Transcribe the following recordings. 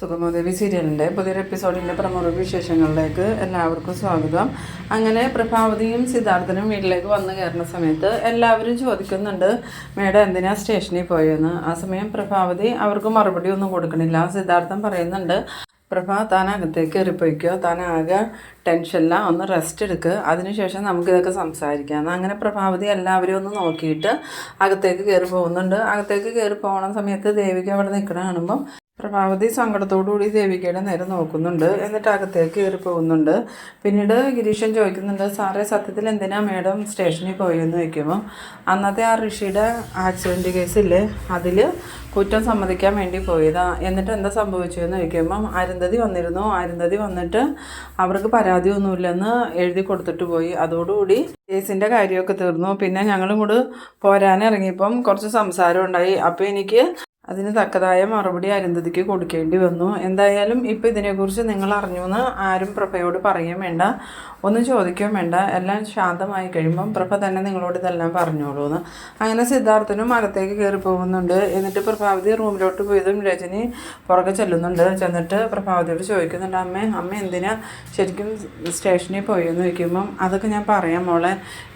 സുഗമദേവി സീരിയലിന്റെ പുതിയൊരു എപ്പിസോഡിന്റെ പ്രമുഖ വിശേഷങ്ങളിലേക്ക് എല്ലാവർക്കും സ്വാഗതം. അങ്ങനെ പ്രഭാവതിയും സിദ്ധാർത്ഥനും വീട്ടിലേക്ക് വന്നു കയറുന്ന സമയത്ത് എല്ലാവരും ചോദിക്കുന്നുണ്ട് മേഡം എന്തിനാ സ്റ്റേഷനിൽ പോയെന്ന്? ആ സമയം പ്രഭാവതി അവർക്ക് മറുപടി ഒന്നും കൊടുക്കണില്ല. സിദ്ധാർത്ഥൻ പറയുന്നുണ്ട് പ്രഭ താൻ അകത്തേക്ക് കയറിപ്പോയിക്കോ. താൻ ആകെ ടെൻഷനില്ല ഒന്ന് റെസ്റ്റ് എടുക്കുക അതിനുശേഷം നമുക്കിതൊക്കെ സംസാരിക്കാം. അങ്ങനെ പ്രഭാവതി എല്ലാവരും ഒന്ന് നോക്കിയിട്ട് അകത്തേക്ക് കയറി പോകുന്നുണ്ട്. അകത്തേക്ക് കയറി പോകണ സമയത്ത് ദേവിക അവിടെ നിൽക്കണ കാണുമ്പം പ്രഭാവതി സങ്കടത്തോടുകൂടി ദേവികയുടെ നേരെ നോക്കുന്നുണ്ട് എന്നിട്ട് അകത്തേക്ക് കയറി പോകുന്നുണ്ട്. പിന്നീട് ഗിരീഷൻ ചോദിക്കുന്നുണ്ട് സാറേ സത്യത്തിൽ എന്തിനാ മേഡം സ്റ്റേഷനിൽ പോയെന്ന് ചോദിക്കുമ്പോൾ അന്നത്തെ ആ ഋഷിയുടെ ആക്സിഡന്റ് കേസില്ലേ അതിൽ കുറ്റം സമ്മതിക്കാൻ വേണ്ടി പോയതാ. എന്നിട്ട് എന്താ സംഭവിച്ചതെന്ന് ചോദിക്കുമ്പം അരുന്ധതി വന്നിരുന്നു. അരുന്ധതി വന്നിട്ട് അവർക്ക് പരാതിയൊന്നുമില്ലെന്ന് എഴുതി കൊടുത്തിട്ട് പോയി. അതോടുകൂടി കേസിന്റെ കാര്യമൊക്കെ തീർന്നു. പിന്നെ ഞങ്ങളും കൂടെ പോരാനിറങ്ങിയപ്പം കുറച്ച് സംസാരം ഉണ്ടായി അപ്പോൾ എനിക്ക് അതിന് തക്കതായ മറുപടി അരുന്ധതിക്ക് കൊടുക്കേണ്ടി വന്നു. എന്തായാലും ഇപ്പം ഇതിനെക്കുറിച്ച് നിങ്ങൾ അറിഞ്ഞു എന്ന് ആരും പ്രഭയോട് പറയുകയും വേണ്ട ഒന്നും ചോദിക്കുകയും വേണ്ട. എല്ലാം ശാന്തമായി കഴിയുമ്പം പ്രഭ തന്നെ നിങ്ങളോട് ഇതെല്ലാം പറഞ്ഞോളൂ എന്ന് അങ്ങനെ സിദ്ധാർത്ഥനും അകത്തേക്ക് കയറി പോകുന്നുണ്ട് എന്നിട്ട് പ്രഭാവതി റൂമിലോട്ട് പോയതും രജനി പുറകെ ചെല്ലുന്നുണ്ട്. ചെന്നിട്ട് പ്രഭാവതിയോട് ചോദിക്കുന്നുണ്ട് അമ്മേ അമ്മ എന്തിനാ ശരിക്കും സ്റ്റേഷനിൽ പോയെന്ന് ചോദിക്കുമ്പം അതൊക്കെ ഞാൻ പറയാം മോളെ.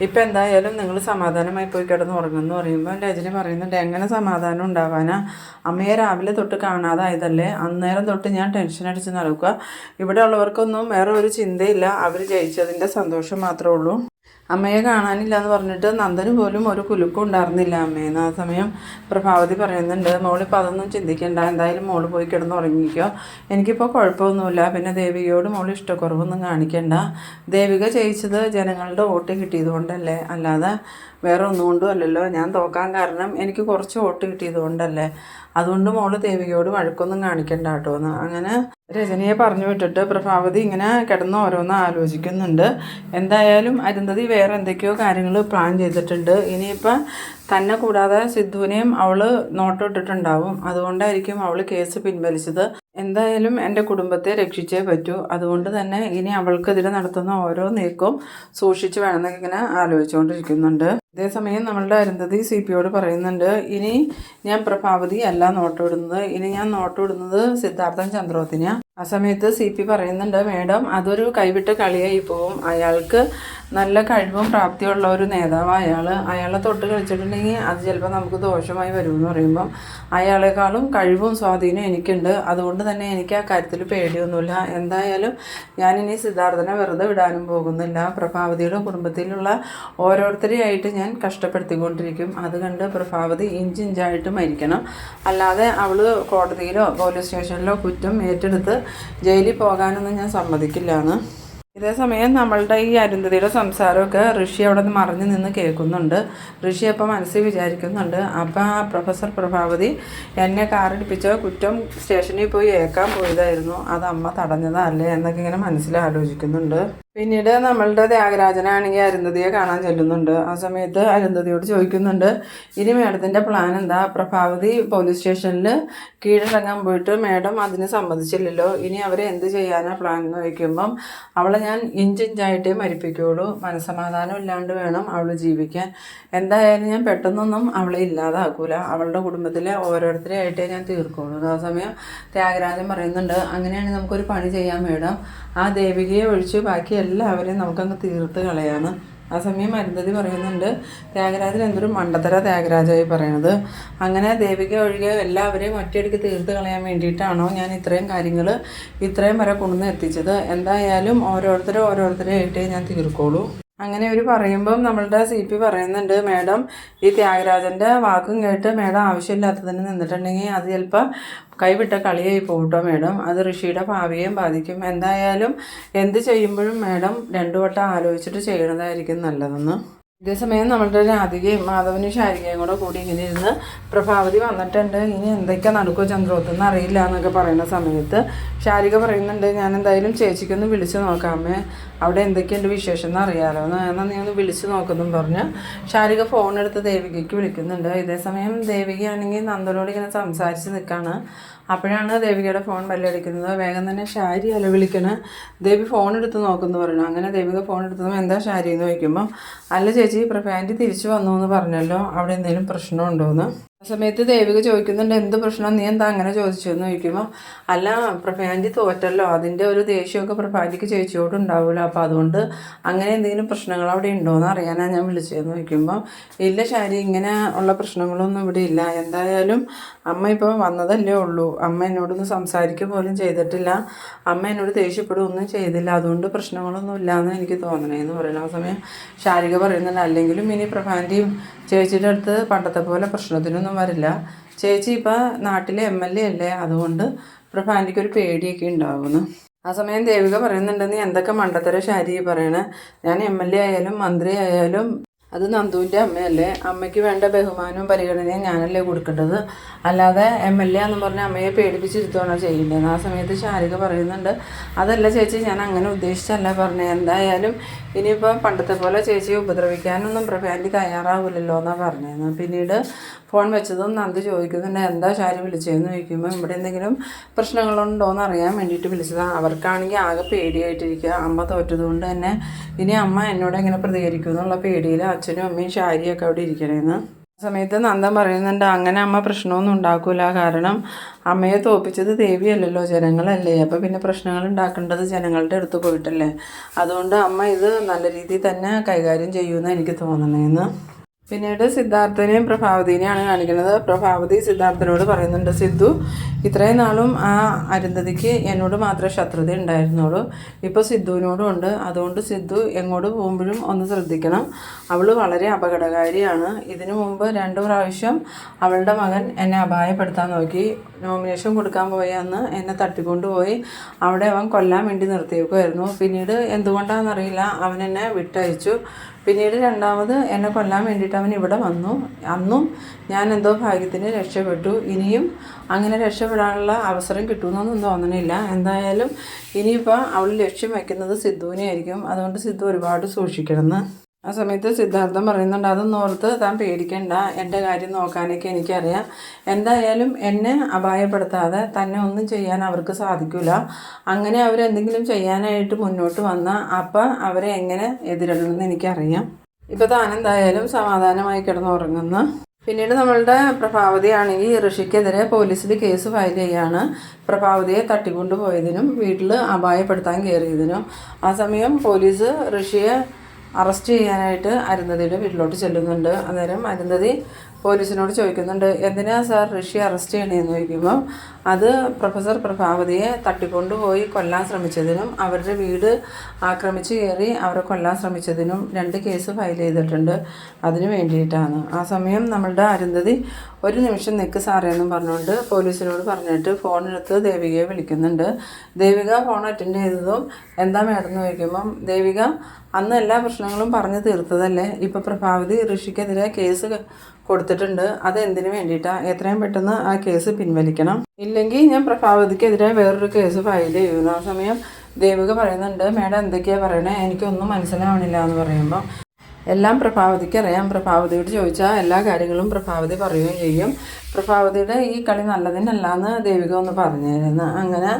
ഇപ്പം എന്തായാലും നിങ്ങൾ സമാധാനമായി പോയി കിടന്ന് ഉറങ്ങുമെന്ന് പറയുമ്പോൾ രജനി പറയുന്നുണ്ട് എങ്ങനെ സമാധാനം ഉണ്ടാവാനാ? അമ്മയെ രാവിലെ തൊട്ട് കാണാതായതല്ലേ? അന്നേരം തൊട്ട് ഞാൻ ടെൻഷൻ അടിച്ച് നടക്കുക. ഇവിടെ ഉള്ളവർക്കൊന്നും വേറെ ഒരു ചിന്തയില്ല. അവർ ജയിച്ചതിന്റെ സന്തോഷം മാത്രമേ ഉള്ളൂ. അമ്മയെ കാണാനില്ല എന്ന് പറഞ്ഞിട്ട് നന്ദന് പോലും ഒരു കുലുക്കം ഉണ്ടായിരുന്നില്ല അമ്മയെന്ന് ആ സമയം പ്രഭാവതി പറയുന്നുണ്ട് മോളിപ്പോൾ അതൊന്നും ചിന്തിക്കേണ്ട. എന്തായാലും മോൾ പോയി കിടന്ന് ഉറങ്ങിക്കോ. എനിക്കിപ്പോൾ കുഴപ്പമൊന്നുമില്ല. പിന്നെ ദേവികയോട് മോൾ ഇഷ്ടക്കുറവൊന്നും കാണിക്കണ്ട. ദേവിക ജയിച്ചത് ജനങ്ങളുടെ വോട്ട് കിട്ടിയത് കൊണ്ടല്ലേ? അല്ലാതെ വേറെ ഒന്നുകൊണ്ടും അല്ലല്ലോ. ഞാൻ തോക്കാൻ കാരണം എനിക്ക് കുറച്ച് വോട്ട് കിട്ടിയത് കൊണ്ടല്ലേ? അതുകൊണ്ട് മോൾ ദേവികയോട് വഴക്കൊന്നും കാണിക്കണ്ട കേട്ടോ. എന്ന് അങ്ങനെ രജനിയെ പറഞ്ഞു വിട്ടിട്ട് പ്രഭാവതി ഇങ്ങനെ കിടന്ന് ഓരോന്ന് ആലോചിക്കുന്നുണ്ട്. എന്തായാലും അരുന്ധതി വേറെ എന്തൊക്കെയോ കാര്യങ്ങൾ പ്ലാൻ ചെയ്തിട്ടുണ്ട്. ഇനിയിപ്പം തന്നെ കൂടാതെ സിദ്ധുവിനെയും അവൾ നോട്ടിട്ടിട്ടുണ്ടാവും അതുകൊണ്ടായിരിക്കും അവൾ കേസ് പിൻവലിച്ചത്. എന്തായാലും എന്റെ കുടുംബത്തെ രക്ഷിച്ചേ പറ്റൂ. അതുകൊണ്ട് തന്നെ ഇനി അവൾക്കെതിരെ നടത്തുന്ന ഓരോ നീക്കവും സൂക്ഷിച്ച് വേണമെന്നൊക്കെ ഇങ്ങനെ ആലോചിച്ചുകൊണ്ടിരിക്കുന്നുണ്ട്. അതേസമയം നമ്മളുടെ അരുന്ധതി സി പിയോട് പറയുന്നുണ്ട് ഇനി ഞാൻ പ്രഭാവതി അല്ല നോട്ടം ഇടുന്നത്. ഇനി ഞാൻ നോട്ടം ഇടുന്നത് സിദ്ധാർത്ഥൻ ചന്ദ്രോത്തിനെയാണ് ആ സമയത്ത് സി പി പറയുന്നുണ്ട് മേഡം അതൊരു കൈവിട്ട കളിയായി പോവും. അയാൾക്ക് നല്ല കഴിവും പ്രാപ്തിയുള്ള ഒരു നേതാവാണ് അയാൾ അയാളെ തൊട്ട് കളിച്ചിട്ടുണ്ടെങ്കിൽ അത് ചിലപ്പോൾ നമുക്ക് ദോഷമായി വരുമെന്ന് പറയുമ്പം അയാളെക്കാളും കഴിവും സ്വാധീനം എനിക്കുണ്ട്. അതുകൊണ്ട് തന്നെ എനിക്ക് ആ കാര്യത്തിൽ പേടിയൊന്നുമില്ല. എന്തായാലും ഞാനിനി സിദ്ധാർത്ഥനെ വെറുതെ വിടാനും പോകുന്നില്ല. പ്രഭാവതിയുടെ കുടുംബത്തിലുള്ള ഓരോരുത്തരെയായിട്ട് ഞാൻ കഷ്ടപ്പെടുത്തിക്കൊണ്ടിരിക്കും. അത് കണ്ട് പ്രഭാവതി ഇഞ്ചിഞ്ചായിട്ട് മരിക്കണം. അല്ലാതെ അവൾ കോടതിയിലോ പോലീസ് സ്റ്റേഷനിലോ കുറ്റം ഏറ്റെടുത്ത് ജയിലിൽ പോകാനൊന്നും ഞാൻ സമ്മതിക്കില്ല എന്ന് ഇതേ സമയം നമ്മളുടെ ഈ അരുന്ധതിയുടെ സംസാരമൊക്കെ ഋഷി അവിടെ നിന്ന് മറിഞ്ഞു നിന്ന് കേൾക്കുന്നുണ്ട്. ഋഷി അപ്പം മനസ്സിൽ വിചാരിക്കുന്നുണ്ട് അപ്പം ആ പ്രൊഫസർ പ്രഭാവതി എന്നെ കാറടിപ്പിച്ച? കുറ്റം സ്റ്റേഷനിൽ പോയി ഏക്കാൻ പോയതായിരുന്നു. അത് അമ്മ തടഞ്ഞതല്ലേ എന്നൊക്കെ ഇങ്ങനെ മനസ്സിൽ ആലോചിക്കുന്നുണ്ട്. പിന്നീട് നമ്മളുടെ ത്യാഗരാജനാണെങ്കിൽ അരുന്ധതിയെ കാണാൻ ചെല്ലുന്നുണ്ട്. ആ സമയത്ത് അരുന്ധതിയോട് ചോദിക്കുന്നുണ്ട് ഇനി മേഡത്തിന്റെ പ്ലാൻ എന്താ? പ്രഭാവതി പോലീസ് സ്റ്റേഷനിൽ കീഴടങ്ങാൻ പോയിട്ട് മേഡം അതിന് സമ്മതിച്ചില്ലല്ലോ. ഇനി അവരെ എന്ത് ചെയ്യാനാണ് പ്ലാൻ എന്ന് ചോദിക്കുമ്പം അവളെ ഞാൻ ഇഞ്ചിഞ്ചായിട്ടേ മരിപ്പിക്കുകയുള്ളൂ. മനസ്സമാധാനം ഇല്ലാണ്ട് വേണം അവൾ ജീവിക്കാൻ. എന്തായാലും ഞാൻ പെട്ടെന്നൊന്നും അവളെ ഇല്ലാതാക്കൂല. അവളുടെ കുടുംബത്തിലെ ഓരോരുത്തരെയായിട്ടേ ഞാൻ തീർക്കുള്ളൂ. ആ സമയം ത്യാഗരാജൻ പറയുന്നുണ്ട് അങ്ങനെയാണെങ്കിൽ നമുക്കൊരു പണി ചെയ്യാം മേഡം. ആ ദേവികയെ ഒഴിച്ച് ബാക്കി എല്ലാവരെയും നമുക്കങ്ങ് തീർത്ത് കളയാണ്. ആ സമയം അരുന്ധതി പറയുന്നുണ്ട് ത്യാഗരാജൻ എന്തൊരു മണ്ടത്തര ത്യാഗരാജായി പറയണത്. അങ്ങനെ ദേവിക ഒഴികെ എല്ലാവരെയും ഒറ്റയടിക്ക് തീർത്ത് കളയാൻ വേണ്ടിയിട്ടാണോ ഞാൻ ഇത്രയും കാര്യങ്ങൾ ഇത്രയും വരെ കൊണ്ടുവന്ന് എത്തിച്ചത്? എന്തായാലും ഓരോരുത്തരും ഓരോരുത്തരെ ആയിട്ടേ ഞാൻ തീർക്കോളൂ. അങ്ങനെ ഒരു പറയുമ്പം നമ്മളുടെ സി പി പറയുന്നുണ്ട് മാഡം ഈ ത്യാഗരാജന്റെ വാക്കും കേട്ട് മാഡം ആവശ്യമില്ലാത്തതിന് നിന്നിട്ടുണ്ടെങ്കിൽ അത് ചിലപ്പോൾ കൈവിട്ട കളിയായി പോകട്ടോ മാഡം. അത് ഋഷിയുടെ ഭാവിയെയും ബാധിക്കും. എന്തായാലും എന്ത് ചെയ്യുമ്പോഴും മാഡം രണ്ടു വട്ടം ആലോചിച്ചിട്ട് ചെയ്യണതായിരിക്കും നല്ലതെന്ന്. ഇതേസമയം നമ്മളുടെ രാധികയും മാധവനും ശാരികയും കൂടെ കൂടി ഇങ്ങനെ ഇരുന്ന് പ്രഭാവതി വന്നിട്ടുണ്ട്. ഇനി എന്തൊക്കെ നടക്കുമോ ചന്ദ്രോത്തെന്ന് അറിയില്ല എന്നൊക്കെ പറയുന്ന സമയത്ത് ശാരിക പറയുന്നുണ്ട് ഞാൻ എന്തായാലും ചേച്ചിക്കൊന്ന് വിളിച്ചു നോക്കാമേ. അവിടെ എന്തൊക്കെയുണ്ട് വിശേഷം എന്ന് അറിയാലോ. എന്ന് എന്നാൽ നീ ഒന്ന് വിളിച്ച് നോക്കുന്നു പറഞ്ഞ് ശാരിക ഫോൺ എടുത്ത് ദേവികയ്ക്ക് വിളിക്കുന്നുണ്ട്. ഇതേസമയം ദേവികയാണെങ്കിൽ നന്ദനോട് ഇങ്ങനെ സംസാരിച്ച് നിൽക്കുകയാണ് അപ്പോഴാണ് ദേവികയുടെ ഫോൺ ബെല്ലടിക്കുന്നത്. വേഗം തന്നെ ഷാരി അല വിളിക്കണ ദേവി ഫോൺ എടുത്ത് നോക്കുന്നു പറഞ്ഞു അങ്ങനെ ദേവിക ഫോൺ എടുത്തതും എന്താ ഷാരി എന്ന് ചോദിക്കുമ്പോൾ അല്ല ചേച്ചി പ്രഭാന്റി തിരിച്ചു വന്നു എന്ന് പറഞ്ഞല്ലോ. അവിടെ എന്തെങ്കിലും പ്രശ്നമുണ്ടോ എന്ന് ആ സമയത്ത് ദേവിക ചോദിക്കുന്നുണ്ട് എന്ത് പ്രശ്നം? നീ എന്താ അങ്ങനെ ചോദിച്ചു എന്ന് ചോദിക്കുമ്പോൾ അല്ല പ്രഭാന്റി തോറ്റല്ലോ. അതിന്റെ ഒരു ദേഷ്യമൊക്കെ ചേച്ചിയോട് ഉണ്ടാവില്ല അപ്പോൾ അതുകൊണ്ട് അങ്ങനെ എന്തെങ്കിലും പ്രശ്നങ്ങൾ അവിടെ ഉണ്ടോയെന്ന് അറിയാനാണ് ഞാൻ വിളിച്ചതെന്ന് ചോദിക്കുമ്പോൾ ഇല്ല ശാരി ഇങ്ങനെ ഉള്ള പ്രശ്നങ്ങളൊന്നും ഇവിടെ ഇല്ല. എന്തായാലും അമ്മ ഇപ്പോൾ വന്നതല്ലേ ഉള്ളൂ. അമ്മ എന്നോടൊന്ന് സംസാരിക്കുക പോലും ചെയ്തിട്ടില്ല. അമ്മ എന്നോട് ദേഷ്യപ്പെടുകയൊന്നും ചെയ്തില്ല. അതുകൊണ്ട് പ്രശ്നങ്ങളൊന്നും ഇല്ലയെന്ന് എനിക്ക് തോന്നണേ എന്ന് പറയുന്ന. ആ സമയം ശാരിക പറയുന്നുണ്ട്. അല്ലെങ്കിലും ഇനി പ്രഭാന്റെയും ചേച്ചിയുടെ അടുത്ത് പണ്ടത്തെ പോലെ പ്രശ്നത്തിനൊന്നും വരില്ല. ചേച്ചി ഇപ്പം നാട്ടിലെ എം എൽ എ അല്ലേ? അതുകൊണ്ട് പ്രഭാന്റിക്ക് ഒരു പേടിയൊക്കെ ഉണ്ടാവുന്നു. ആ സമയം ദേവിക പറയുന്നുണ്ട് നീ എന്തൊക്കെ മണ്ടത്തര ശാരി പറയണേ? ഞാൻ എം എൽ എ ആയാലും മന്ത്രി ആയാലും അത് നന്ദുവിന്റെ അമ്മയല്ലേ? അമ്മയ്ക്ക് വേണ്ട ബഹുമാനവും പരിഗണനയും ഞാനല്ലേ കൊടുക്കേണ്ടത്? അല്ലാതെ എം എൽ എ എന്ന് പറഞ്ഞ അമ്മയെ പേടിപ്പിച്ചിരുത്തുകയാണോ ചെയ്യേണ്ടത്? ആ സമയത്ത് ശാരിക പറയുന്നുണ്ട് അതല്ല ചേച്ചി ഞാൻ അങ്ങനെ ഉദ്ദേശിച്ചല്ല പറഞ്ഞത്. എന്തായാലും ഇനിയിപ്പോൾ പണ്ടത്തെ പോലെ ചേച്ചിയെ ഉപദ്രവിക്കാനൊന്നും പ്രഭാന്റി തയ്യാറാവില്ലല്ലോ എന്നാണ് പറഞ്ഞത് പിന്നീട് ഫോൺ വെച്ചതും നന്ദി ചോദിക്കുന്നുണ്ട് എന്താ ശാരി വിളിച്ചതെന്ന് ചോദിക്കുമ്പോൾ ഇവിടെ എന്തെങ്കിലും പ്രശ്നങ്ങളുണ്ടോ എന്ന് അറിയാൻ വേണ്ടിയിട്ട് വിളിച്ചതാണ് അവർക്കാണെങ്കിൽ ആകെ പേടിയായിട്ടിരിക്കുക. അമ്മ തോറ്റതുകൊണ്ട് തന്നെ ഇനി അമ്മ എന്നോട് എങ്ങനെ പ്രതികരിക്കും എന്നുള്ള പേടിയിൽ അച്ഛനും അമ്മയും ശാരിയൊക്കെ അവിടെ ഇരിക്കണേന്ന്. സമയത്ത് നന്ദൻ പറയുന്നുണ്ട് അങ്ങനെ അമ്മ പ്രശ്നമൊന്നും ഉണ്ടാക്കൂല. കാരണം അമ്മയെ തോപ്പിച്ചത് ദേവിയല്ലല്ലോ ജനങ്ങളല്ലേ. അപ്പോൾ പിന്നെ പ്രശ്നങ്ങൾ ഉണ്ടാക്കേണ്ടത് ജനങ്ങളുടെ അടുത്ത് പോയിട്ടല്ലേ. അതുകൊണ്ട് അമ്മ ഇത് നല്ല രീതിയിൽ തന്നെ കൈകാര്യം ചെയ്യുമെന്ന് എനിക്ക് തോന്നണേന്ന് പിന്നീട് സിദ്ധാർത്ഥനെയും പ്രഭാവതിനെയാണ് കാണിക്കുന്നത്. പ്രഭാവതി സിദ്ധാർത്ഥനോട് പറയുന്നുണ്ട് സിദ്ധു ഇത്രയും നാളും ആ അരുന്ധതിക്ക് എന്നോട് മാത്രമേ ശത്രുത ഉണ്ടായിരുന്നുള്ളൂ. ഇപ്പോൾ സിദ്ധുവിനോടും ഉണ്ട്. അതുകൊണ്ട് സിദ്ധു എങ്ങോട്ട് പോകുമ്പോഴും ഒന്ന് ശ്രദ്ധിക്കണം. അവൾ വളരെ അപകടകാരിയാണ്. ഇതിനു മുമ്പ് രണ്ട് പ്രാവശ്യം അവളുടെ മകൻ എന്നെ അപായപ്പെടുത്താൻ നോക്കി. നോമിനേഷൻ കൊടുക്കാൻ പോയ അന്ന് എന്നെ തട്ടിക്കൊണ്ടുപോയി അവിടെ അവൻ കൊല്ലാൻ വേണ്ടി നിർത്തിയേക്കുമായിരുന്നു പിന്നീട് എന്തുകൊണ്ടാണെന്നറിയില്ല. അവൻ എന്നെ വിട്ടയച്ചു. പിന്നീട് രണ്ടാമത് എന്നെ കൊല്ലാൻ വേണ്ടിയിട്ട് അവൻ ഇവിടെ വന്നു. അന്നും ഞാൻ എന്തോ ഭാഗ്യത്തിന് രക്ഷപ്പെട്ടു. ഇനിയും അങ്ങനെ രക്ഷപ്പെടാനുള്ള അവസരം കിട്ടുമെന്നൊന്നും തോന്നണില്ല. എന്തായാലും ഇനിയിപ്പോൾ അവൾ ലക്ഷ്യം വയ്ക്കുന്നത് സിദ്ധുവിനെ ആയിരിക്കും അതുകൊണ്ട് സിദ്ധു ഒരുപാട് സൂക്ഷിക്കണമെന്ന് ആ സമയത്ത് സിദ്ധാർത്ഥം പറയുന്നുണ്ട് അതൊന്നും ഓർത്ത് താൻ പേടിക്കണ്ട. എന്റെ കാര്യം നോക്കാനൊക്കെ എനിക്കറിയാം. എന്തായാലും എന്നെ അപായപ്പെടുത്താതെ തന്നെ ഒന്നും ചെയ്യാൻ അവർക്ക് സാധിക്കില്ല അങ്ങനെ അവരെന്തെങ്കിലും ചെയ്യാനായിട്ട് മുന്നോട്ട് വന്നാൽ അപ്പം അവരെ എങ്ങനെ എതിരിടണമെന്ന് എനിക്കറിയാം. ഇപ്പോൾ താൻ എന്തായാലും സമാധാനമായി കിടന്നുറങ്ങുന്നു. പിന്നീട് നമ്മളുടെ പ്രഭാവതിയാണെങ്കിൽ ഋഷിക്കെതിരെ പോലീസിൽ കേസ് ഫയൽ ചെയ്യാണ്. പ്രഭാവതിയെ തട്ടിക്കൊണ്ടുപോയതിനും വീട്ടിൽ അപായപ്പെടുത്താൻ കയറിയതിനും. ആ സമയം പോലീസ് ഋഷിയെ അറസ്റ്റ് ചെയ്യാനായിട്ട് അരുന്ധതിയുടെ വീട്ടിലോട്ട് ചെല്ലുന്നുണ്ട്. അന്നേരം അരുന്ധതി പോലീസിനോട് ചോദിക്കുന്നുണ്ട് എന്തിനാ സാർ ഋഷി അറസ്റ്റ് ചെയ്യണേന്ന് ചോദിക്കുമ്പം അത് പ്രൊഫസർ പ്രഭാവതിയെ തട്ടിക്കൊണ്ടുപോയി കൊല്ലാൻ ശ്രമിച്ചതിനും അവരുടെ വീട് ആക്രമിച്ച് കയറി അവരെ കൊല്ലാൻ ശ്രമിച്ചതിനും രണ്ട് കേസ് ഫയൽ ചെയ്തിട്ടുണ്ട്. അതിനു വേണ്ടിയിട്ടാണ്. ആ സമയം നമ്മളുടെ അരുന്ധതി ഒരു നിമിഷം നിൽക്ക് സാറേ എന്നും പറഞ്ഞുകൊണ്ട് പോലീസിനോട് പറഞ്ഞിട്ട് ഫോണെടുത്ത് ദേവികയെ വിളിക്കുന്നുണ്ട്. ദേവിക ഫോൺ അറ്റൻഡ് ചെയ്തതും എന്താ മേഡം എന്ന് ചോദിക്കുമ്പം ദേവിക അന്ന് എല്ലാ പ്രശ്നങ്ങളും പറഞ്ഞു തീർത്തതല്ലേ? ഇപ്പോൾ പ്രഭാവതി ഋഷിക്കെതിരെ കേസ് കൊടുത്തിട്ടുണ്ട്. അത് എന്തിനു വേണ്ടിയിട്ടാണ് എത്രയും പെട്ടെന്ന് ആ കേസ് പിൻവലിക്കണം. ഇല്ലെങ്കിൽ ഞാൻ പ്രഭാവതിക്കെതിരെ വേറൊരു കേസ് ഫയൽ ചെയ്യുന്നു. ആ സമയം ദേവിക പറയുന്നുണ്ട് മേഡം എന്തൊക്കെയാണ് പറയണേ? എനിക്കൊന്നും മനസ്സിലാവണില്ല എന്ന് പറയുമ്പോൾ എല്ലാം പ്രഭാവതിക്ക് അറിയാം പ്രഭാവതിയോട് ചോദിച്ചാൽ എല്ലാ കാര്യങ്ങളും പ്രഭാവതി പറയുകയും ചെയ്യും. പ്രഭാവതിയുടെ ഈ കളി നല്ലതിനല്ല എന്ന് ദേവിക ഒന്ന് പറഞ്ഞിരുന്നു. അങ്ങനെ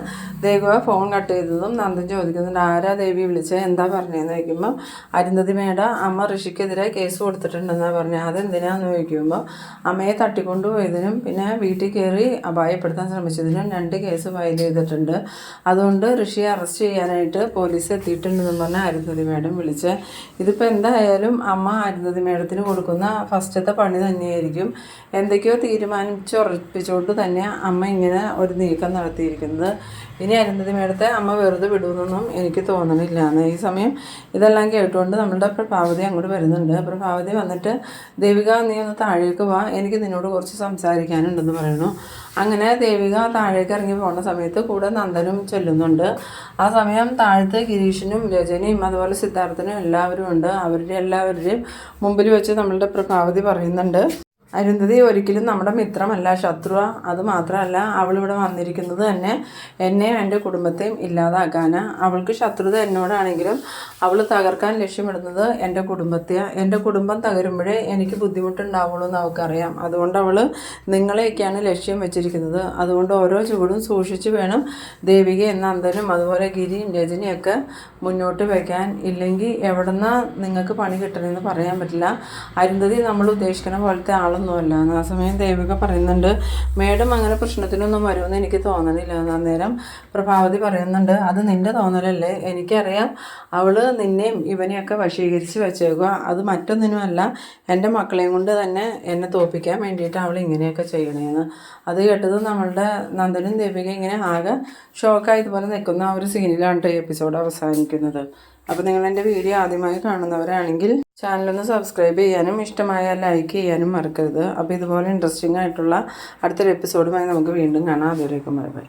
ദേവിക ഫോൺ കട്ട് ചെയ്തതും നന്ദൻ ചോദിക്കുന്നുണ്ട് ആരാ ദേവി വിളിച്ച? എന്താ പറഞ്ഞതെന്ന് ചോദിക്കുമ്പോൾ മേട അമ്മ ഋഷിക്കെതിരെ കേസ് കൊടുത്തിട്ടുണ്ടെന്നാണ് പറഞ്ഞത് അതെന്തിനാന്ന് ചോദിക്കുമ്പോൾ അമ്മയെ തട്ടിക്കൊണ്ടുപോയതിനും പിന്നെ വീട്ടിൽ കയറി അപായപ്പെടുത്താൻ ശ്രമിച്ചതിനും രണ്ട് കേസ് ഫയൽ ചെയ്തിട്ടുണ്ട്. അതുകൊണ്ട് ഋഷിയെ അറസ്റ്റ് ചെയ്യാനായിട്ട് പോലീസ് എത്തിയിട്ടുണ്ടെന്ന് പറഞ്ഞ അരുന്ധതി മേഡം വിളിച്ച്. ഇതിപ്പോൾ എന്തായാലും അമ്മ അരുന്ധതി മേഡത്തിന് കൊടുക്കുന്ന ഫസ്റ്റത്തെ പണി തന്നെയായിരിക്കും. എന്തൊക്കെയോ തീരുമാനിച്ചുറപ്പിച്ചുകൊണ്ട് തന്നെ അമ്മ ഇങ്ങനെ ഒരു നീക്കം നടത്തിയിരിക്കുന്നത്. ഇനി അരുന്ധതി മേടത്തെ അമ്മ വെറുതെ വിടുമെന്നൊന്നും എനിക്ക് തോന്നണില്ല. എന്ന് ഈ സമയം ഇതെല്ലാം കേട്ടുകൊണ്ട് നമ്മളുടെ പ്രഭാവതി അങ്ങോട്ട് വരുന്നുണ്ട്. പ്രഭാവതി വന്നിട്ട് ദേവിക നീ ഒന്ന് താഴേക്ക് വാ. എനിക്ക് നിന്നോട് കുറച്ച് സംസാരിക്കാനുണ്ടെന്ന് പറയുന്നു. അങ്ങനെ ദേവിക താഴേക്ക് ഇറങ്ങി പോകുന്ന സമയത്ത് കൂടെ നന്ദനും ചെല്ലുന്നുണ്ട്. ആ സമയം താഴത്ത് ഗിരീഷിനും രജനിയും അതുപോലെ സിദ്ധാർത്ഥനും എല്ലാവരും ഉണ്ട് അവരുടെ എല്ലാവരുടെയും മുമ്പിൽ വെച്ച് നമ്മളുടെ പ്രഭാവതി പറയുന്നുണ്ട്. അരുന്ധതി ഒരിക്കലും നമ്മുടെ മിത്രമല്ല ശത്രുവ. അത് മാത്രമല്ല അവളിവിടെ വന്നിരിക്കുന്നത് തന്നെ എന്നെയും എന്റെ കുടുംബത്തെയും ഇല്ലാതാക്കാനാണ് അവൾക്ക് ശത്രുത എന്നോടാണെങ്കിലും അവൾ തകർക്കാൻ ലക്ഷ്യമിടുന്നത് എന്റെ കുടുംബത്തെയാണ് എന്റെ കുടുംബം തകരുമ്പോഴേ എനിക്ക് ബുദ്ധിമുട്ടുണ്ടാവുള്ളൂ എന്ന് അവൾക്കറിയാം. അതുകൊണ്ട് അവൾ നിങ്ങളെയൊക്കെയാണ് ലക്ഷ്യം വെച്ചിരിക്കുന്നത്. അതുകൊണ്ട് ഓരോ ചുവടും സൂക്ഷിച്ച് വേണം ദേവിക എന്ന അന്തനും അതുപോലെ ഗിരിയും രജനിയൊക്കെ മുന്നോട്ട് വയ്ക്കാൻ ഇല്ലെങ്കിൽ എവിടുന്ന നിങ്ങൾക്ക് പണി കിട്ടണമെന്ന് പറയാൻ പറ്റില്ല. അരുന്ധതി നമ്മൾ ഉദ്ദേശിക്കുന്ന പോലത്തെ ആളൊന്നും ഒന്നുമല്ല ആ സമയം ദേവിക പറയുന്നുണ്ട് മേഡം അങ്ങനെ പ്രശ്നത്തിനൊന്നും വരുമെന്ന് എനിക്ക് തോന്നണില്ല. അന്നേരം പ്രഭാവതി പറയുന്നുണ്ട് അത് നിന്റെ തോന്നലല്ലേ? എനിക്കറിയാം അവൾ നിന്നെയും ഇവനെയൊക്കെ വശീകരിച്ച് വെച്ചേക്കുക അത് മറ്റൊന്നിനുമല്ല എന്റെ മക്കളെയും കൊണ്ട് തന്നെ എന്നെ തോപ്പിക്കാൻ വേണ്ടിയിട്ട് അവൾ ഇങ്ങനെയൊക്കെ ചെയ്യണേന്ന്. അത് കേട്ടത് നമ്മളുടെ നന്ദനും ദേവിക ഇങ്ങനെ ആകെ ഷോക്കായി ഇതുപോലെ നിൽക്കുന്ന ആ ഒരു സീനിലാണ് ഈ എപ്പിസോഡ് അവസാനിക്കുന്നത്. അപ്പോൾ നിങ്ങൾ എന്റെ വീഡിയോ ആദ്യമായി കാണുന്നവരാണെങ്കിൽ ചാനലൊന്ന് സബ്സ്ക്രൈബ് ചെയ്യാനും ഇഷ്ടമായ ലൈക്ക് ചെയ്യാനും മറക്കരുത്. അപ്പോൾ ഇതുപോലെ ഇൻട്രസ്റ്റിംഗ് ആയിട്ടുള്ള അടുത്തൊരു എപ്പിസോഡുമായി നമുക്ക് വീണ്ടും കാണാം. അതുവരേക്കും ബൈ ബൈ.